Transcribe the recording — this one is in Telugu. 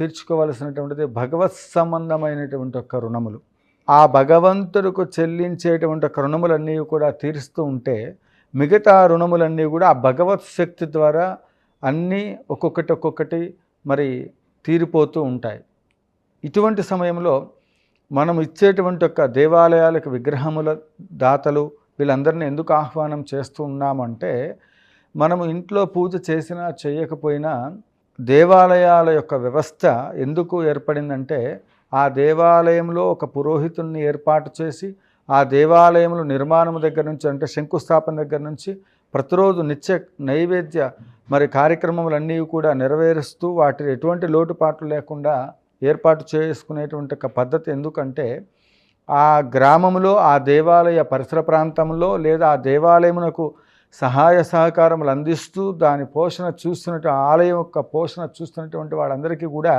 తీర్చుకోవలసినటువంటిది భగవత్ సంబంధమైనటువంటి ఒక రుణములు. ఆ భగవంతుడికి చెల్లించేటువంటి ఒక రుణములన్నీ కూడా తీరుస్తూ ఉంటే మిగతా రుణములన్నీ కూడా ఆ భగవత్ శక్తి ద్వారా అన్నీ ఒక్కొక్కటి ఒక్కొక్కటి మరి తీరిపోతూ ఉంటాయి. ఇటువంటి సమయంలో మనం ఇచ్చేటువంటి ఒక దేవాలయాలకు విగ్రహముల దాతలు వీళ్ళందరినీ ఎందుకు ఆహ్వానం చేస్తూ ఉన్నామంటే మనము ఇంట్లో పూజ చేసినా చేయకపోయినా దేవాలయాల యొక్క వ్యవస్థ ఎందుకు ఏర్పడిందంటే ఆ దేవాలయంలో ఒక పురోహితుణ్ణి ఏర్పాటు చేసి ఆ దేవాలయంలో నిర్మాణం దగ్గర నుంచి అంటే శంకుస్థాపన దగ్గర నుంచి ప్రతిరోజు నిత్య నైవేద్య మరి కార్యక్రమములన్నీ కూడా నెరవేరుస్తూ వాటి ఎటువంటి లోటుపాట్లు లేకుండా ఏర్పాటు చేసుకునేటువంటి ఒక పద్ధతి ఎందుకంటే ఆ గ్రామంలో ఆ దేవాలయ పరిసర ప్రాంతంలో లేదా ఆ దేవాలయమునకు సహాయ సహకారములు అందిస్తూ దాని పోషణ చూస్తున్నట్టు ఆలయం యొక్క పోషణ చూస్తున్నటువంటి వాళ్ళందరికీ కూడా